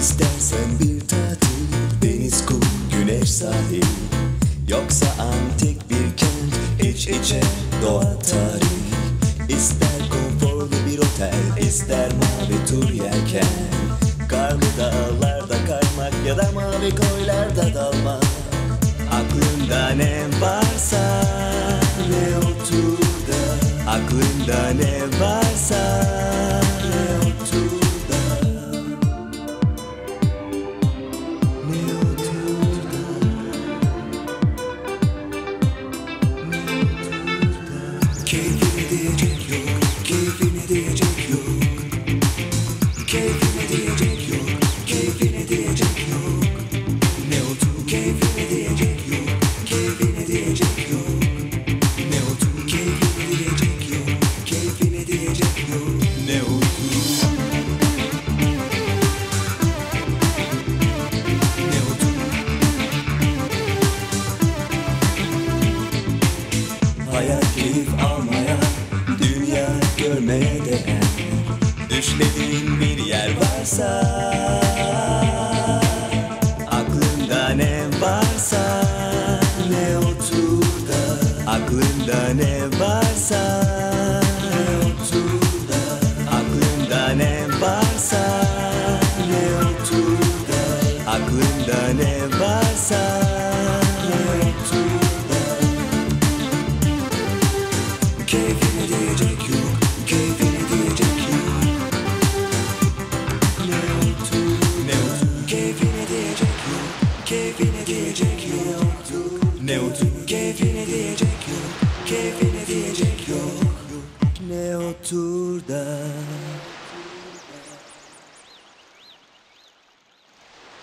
İstersen bir tatil Deniz, kum, güneş, sahil Yoksa antik bir kent iç içe doğa tarih İster konforlu bir otel ister mavi tur yelken. Karlı dağlarda kaymak ya da mavi koylarda dalmak. Aklında ne varsa ne otur Aklında ne varsa ne otur Ne otur Ne otur Hayat keyif dünya görmeye değer Düşlediğin bir yer varsa Aklında ne varsa Ne otur da Aklında ne varsa Aklında ne varsa Keyfine diyecek yok, keyfine diyecek yok. Ne otur da